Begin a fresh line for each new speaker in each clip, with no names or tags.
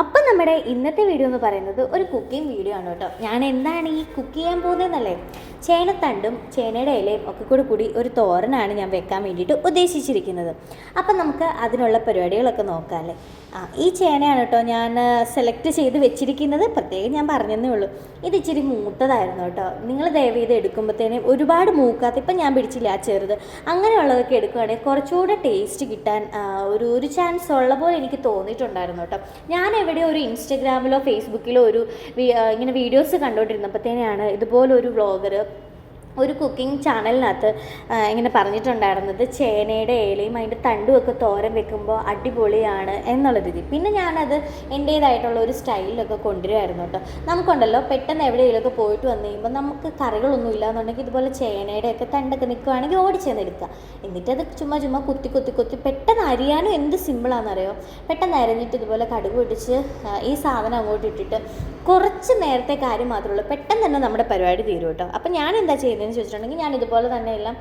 അപ്പം നമ്മുടെ ഇന്നത്തെ വീഡിയോ എന്ന് പറയുന്നത് ഒരു കുക്കിംഗ് വീഡിയോ ആണ് കേട്ടോ. ഞാൻ എന്താണ് ഈ കുക്ക് ചെയ്യാൻ പോകുന്നതെന്നല്ലേ? ചേനത്തണ്ടും ചേനയുടെ ഇലയും ഒക്കെ കൂടി കൂടി ഒരു തോരനാണ് ഞാൻ വെക്കാൻ വേണ്ടിയിട്ട് ഉദ്ദേശിച്ചിരിക്കുന്നത്. അപ്പം നമുക്ക് അതിനുള്ള പരിപാടികളൊക്കെ നോക്കാം അല്ലേ? ആ ഈ ചേനയാണ് കേട്ടോ ഞാൻ സെലക്ട് ചെയ്ത് വെച്ചിരിക്കുന്നത്. പ്രത്യേകം ഞാൻ പറഞ്ഞതേ ഉള്ളൂ. ഇത് ഇച്ചിരി മൂത്തതായിരുന്നു കേട്ടോ. നിങ്ങൾ ദയവ് ചെയ്ത് എടുക്കുമ്പോഴത്തേനും ഒരുപാട് മൂക്കാത്ത ഇപ്പം ഞാൻ പിടിച്ചില്ല ആ ചെറുത്. അങ്ങനെയുള്ളതൊക്കെ എടുക്കുകയാണെങ്കിൽ കുറച്ചുകൂടെ ടേസ്റ്റ് കിട്ടാൻ ഒരു ഒരു ചാൻസ് ഉള്ള പോലെ എനിക്ക് തോന്നിയിട്ടുണ്ടായിരുന്നു കേട്ടോ. ഞാൻ എവിടെയോ ഒരു ഇൻസ്റ്റഗ്രാമിലോ ഫേസ്ബുക്കിലോ ഒരു ഇങ്ങനെ വീഡിയോസ് കണ്ടുകൊണ്ടിരുന്നപ്പോഴത്തേനെയാണ് ഇതുപോലൊരു വ്ളോഗർ ഒരു കുക്കിംഗ് ചാനലിനകത്ത് ഇങ്ങനെ പറഞ്ഞിട്ടുണ്ടായിരുന്നത് ചേനയുടെ ഏലയും അതിന്റെ തണ്ടും ഒക്കെ തോരൻ വെക്കുമ്പോൾ അടിപൊളിയാണ് എന്നുള്ള രീതി. പിന്നെ ഞാനത് എന്റേതായിട്ടുള്ള ഒരു സ്റ്റൈലിലൊക്കെ കൊണ്ടുവരുമായിരുന്നു കേട്ടോ. നമുക്കുണ്ടല്ലോ പെട്ടെന്ന് എവിടെയെങ്കിലുമൊക്കെ പോയിട്ട് വന്നു കഴിയുമ്പോൾ നമുക്ക് കറികളൊന്നും ഇല്ലാന്നുണ്ടെങ്കിൽ ഇതുപോലെ ചേനയുടെ ഒക്കെ തണ്ടൊക്കെ നിൽക്കുവാണെങ്കിൽ ഓടിച്ചെന്ന് എടുക്കുക എന്നിട്ടത് ചുമ്മാ ചുമ്മാ കുത്തി കുത്തി കുത്തി പെട്ടെന്ന് അരിയാനും എന്ത് സിമ്പിളാണെന്നറിയോ പെട്ടെന്ന് അരഞ്ഞിട്ട് ഇതുപോലെ കടുക് പിടിച്ച് ഈ സാധനം അങ്ങോട്ട് ഇട്ടിട്ട് കുറച്ച് നേരത്തെ കാര്യം മാത്രമേ ഉള്ളൂ. പെട്ടെന്ന് തന്നെ നമ്മുടെ പരിപാടി തീരും കേട്ടോ. അപ്പം ഞാൻ എന്താ ചെയ്യുന്നതെന്ന് ചോദിച്ചിട്ടുണ്ടെങ്കിൽ ഞാൻ ഇതുപോലെ തന്നെ എല്ലാം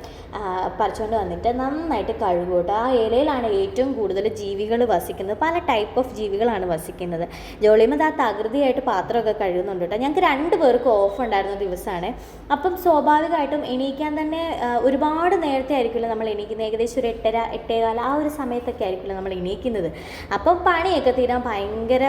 പറിച്ചുകൊണ്ട് വന്നിട്ട് നന്നായിട്ട് കഴുകും കേട്ടോ. ആ ഇലയിലാണ് ഏറ്റവും കൂടുതൽ ജീവികൾ വസിക്കുന്നത്. പല ടൈപ്പ് ഓഫ് ജീവികളാണ് വസിക്കുന്നത്. ജോളിമത് ആ തകൃതിയായിട്ട് പാത്രമൊക്കെ കഴുകുന്നുണ്ട് കേട്ടോ. ഞങ്ങൾക്ക് രണ്ട് പേർക്ക് ഓഫ് ഉണ്ടായിരുന്ന ദിവസമാണ്. അപ്പം സ്വാഭാവികമായിട്ടും എണീക്കാൻ തന്നെ ഒരുപാട് നേരത്തെ ആയിരിക്കില്ല നമ്മൾ എണീക്കുന്നത്. ഏകദേശം ഒരു എട്ടര എട്ടേകാല ആ ഒരു സമയത്തൊക്കെ ആയിരിക്കില്ല നമ്മൾ എണീക്കുന്നത്. അപ്പം പണിയൊക്കെ തീരാൻ ഭയങ്കര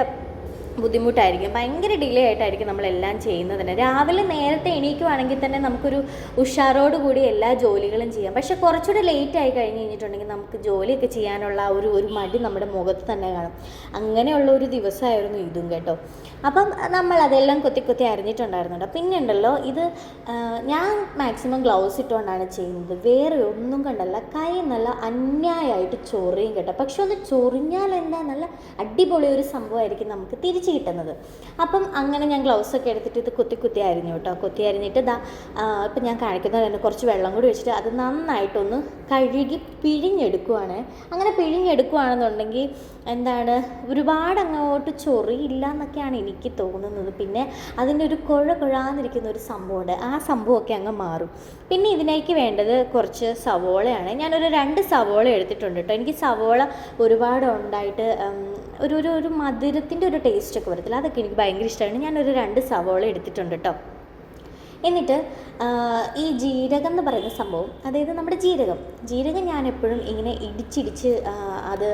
ബുദ്ധിമുട്ടായിരിക്കും. ഭയങ്കര ഡിലേ ആയിട്ടായിരിക്കും നമ്മളെല്ലാം ചെയ്യുന്നത് രാവിലെ നേരത്തെ എണീക്കുവാണെങ്കിൽ തന്നെ നമുക്കൊരു ഉഷാറോടുകൂടി എല്ലാ ജോലികളും ചെയ്യാം. പക്ഷെ കുറച്ചുകൂടി ലേറ്റ് ആയി കഴിഞ്ഞ് കഴിഞ്ഞിട്ടുണ്ടെങ്കിൽ നമുക്ക് ജോലിയൊക്കെ ചെയ്യാനുള്ള ഒരു ഒരു മടി നമ്മുടെ മുഖത്ത് തന്നെ കാണും. അങ്ങനെയുള്ള ഒരു ദിവസമായിരുന്നു ഇതും കേട്ടോ. അപ്പം നമ്മൾ അതെല്ലാം കൊത്തി കൊത്തി അറിഞ്ഞിട്ടുണ്ടായിരുന്നുണ്ട് പിന്നെ ഉണ്ടല്ലോ ഇത് ഞാൻ മാക്സിമം ഗ്ലൗസ് ഇട്ടുകൊണ്ടാണ് ചെയ്യുന്നത്. വേറെ ഒന്നും കണ്ടല്ല. കൈ നല്ല അന്യായമായിട്ട് ചൊറിയും കേട്ടോ. പക്ഷെ ഒന്ന് ചൊറിഞ്ഞാൽ എന്താ നല്ല അടിപൊളി ഒരു സംഭവമായിരിക്കും നമുക്ക് തിരിച്ച് കിട്ടുന്നത്. അപ്പം അങ്ങനെ ഞാൻ ഗ്ലൗസ് ഒക്കെ എടുത്തിട്ട് ഇത് കുത്തി കുത്തി അരിഞ്ഞു കേട്ടോ. കുത്തി അരിഞ്ഞിട്ട് ആ, ഇപ്പം ഞാൻ കാണിക്കുന്നത് തന്നെ കുറച്ച് വെള്ളം കൂടി വെച്ചിട്ട് അത് നന്നായിട്ടൊന്ന് കഴുകി പിഴിഞ്ഞെടുക്കുവാണ്. അങ്ങനെ പിഴിഞ്ഞെടുക്കുവാണെന്നുണ്ടെങ്കിൽ എന്താണ് ഒരുപാട് അങ്ങോട്ട് ചൊറിയില്ല എന്നൊക്കെയാണ് എനിക്ക് തോന്നുന്നത്. പിന്നെ അതിന്റെ ഒരു കുഴ കുഴാന്നിരിക്കുന്ന ഒരു സംഭവമുണ്ട്. ആ സംഭവമൊക്കെ അങ്ങ് മാറും. പിന്നെ ഇതിലേക്ക് വേണ്ടത് കുറച്ച് സവോളയാണ്. ഞാനൊരു രണ്ട് സവോള എടുത്തിട്ടുണ്ട് കേട്ടോ. എനിക്ക് സവോള ഒരുപാട് ഉണ്ടായിട്ട് ഒരു ഒരു ഒരു മധുരത്തിന്റെ ഒരു ടേസ്റ്റ് ഒക്കെ വരത്തില്ല. അതൊക്കെ എനിക്ക് ഭയങ്കര ഇഷ്ടമാണ് ഞാനൊരു രണ്ട് സവോള എടുത്തിട്ടുണ്ട് കേട്ടോ എന്നിട്ട് ഈ ജീരകം എന്ന് പറയുന്ന സംഭവം അതായത് നമ്മുടെ ജീരകം. ജീരകം ഞാൻ എപ്പോഴും ഇങ്ങനെ ഇടിച്ചിടിച്ച് അത്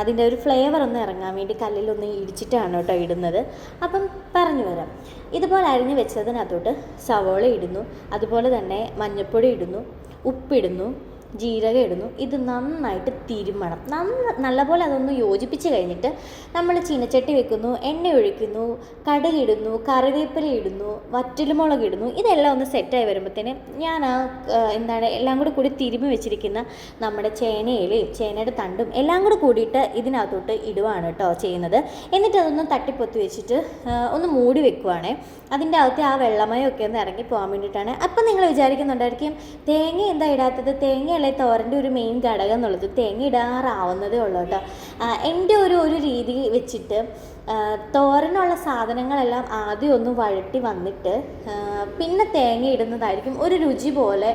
അതിന്റെ ഒരു ഫ്ലേവർ ഒന്ന് ഇറങ്ങാൻ വേണ്ടി കല്ലിലൊന്ന് ഇടിച്ചിട്ടാണ് കേട്ടോ ഇടുന്നത്. അപ്പം പറഞ്ഞു വരാം ഇതുപോലെ അരിഞ്ഞ് വെച്ചതിനകത്തോട്ട് സവോള ഇടുന്നു. അതുപോലെ തന്നെ മഞ്ഞൾപ്പൊടി ഇടുന്നു. ഉപ്പിടുന്നു. ജീരകം ഇടുന്നു. ഇത് നന്നായിട്ട് തിരുമണം. നന്ന നല്ലപോലെ അതൊന്ന് യോജിപ്പിച്ച് കഴിഞ്ഞിട്ട് നമ്മൾ ചീനച്ചട്ടി വെക്കുന്നു എണ്ണ ഒഴിക്കുന്നു കടുകിടുന്നു കറിവേപ്പില ഇടുന്നു വറ്റൽമുളക് ഇടുന്നു. ഇതെല്ലാം ഒന്ന് സെറ്റായി വരുമ്പോഴത്തേന് ഞാൻ ആ എന്താണ് എല്ലാം കൂടി കൂടി തിരുമി വെച്ചിരിക്കുന്ന നമ്മുടെ ചേനയിലയും ചേനയുടെ തണ്ടും എല്ലാം കൂടി കൂടിയിട്ട് ഇതിനകത്തോട്ട് ഇടുവാണ് കേട്ടോ ചെയ്യുന്നത്. എന്നിട്ട് അതൊന്ന് തട്ടിപ്പൊത്തി വെച്ചിട്ട് ഒന്ന് മൂടി വെക്കുവാണേ. അതിന്റെ അകത്തെ ആ വെള്ളമയമൊക്കെ ഒന്ന് ഇറങ്ങി പോകാൻ വേണ്ടിയിട്ടാണ്. അപ്പം നിങ്ങൾ വിചാരിക്കുന്നുണ്ടായിരിക്കും തേങ്ങ എന്താ ഇടാത്തത്? തേങ്ങയല്ലേ തോരന്റെ ഒരു മെയിൻ ഘടകം എന്നുള്ളത് തേങ്ങ ഇടാറാവുന്നതേ ഉള്ളൂ കേട്ടോ. എന്റെ ഒരു ഒരു രീതി വെച്ചിട്ട് തോരനുള്ള സാധനങ്ങളെല്ലാം ആദ്യം ഒന്ന് വഴട്ടി വന്നിട്ട് പിന്നെ തേങ്ങ ഇടുന്നതായിരിക്കും ഒരു രുചി പോലെ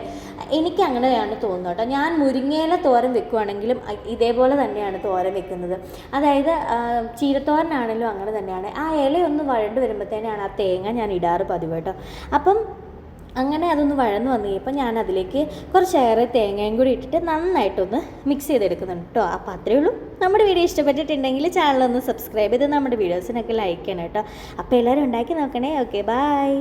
എനിക്ക് അങ്ങനെയാണ് തോന്നുന്നത് കേട്ടോ. ഞാൻ മുരിങ്ങയില തോരൻ വെക്കുവാണെങ്കിലും ഇതേപോലെ തന്നെയാണ് തോരൻ വെക്കുന്നത്. അതായത് ചീരത്തോരനാണെങ്കിലും അങ്ങനെ തന്നെയാണ്. ആ ഇലയൊന്ന് വഴണ്ട് വരുമ്പോഴത്തേനാണ് ആ തേങ്ങ ഞാൻ ഇടാറ് പതിവ് കേട്ടോ. അപ്പം അങ്ങനെ അതൊന്ന് വഴന്ന് വന്നു കഴിയുമ്പോൾ ഞാൻ അതിലേക്ക് കുറച്ചേറെ തേങ്ങയും കൂടി ഇട്ടിട്ട് നന്നായിട്ടൊന്ന് മിക്സ് ചെയ്തെടുക്കുന്നുണ്ട് കേട്ടോ. അപ്പോൾ അത്രയേ ഉള്ളൂ. നമ്മുടെ വീഡിയോ ഇഷ്ടപ്പെട്ടിട്ടുണ്ടെങ്കിൽ ചാനലൊന്ന് സബ്സ്ക്രൈബ് ചെയ്ത് നമ്മുടെ വീഡിയോസിനൊക്കെ ലൈക്ക് ചെയ്യണം കേട്ടോ. അപ്പോൾ എല്ലാവരും ഉണ്ടാക്കി നോക്കണേ. Okay bye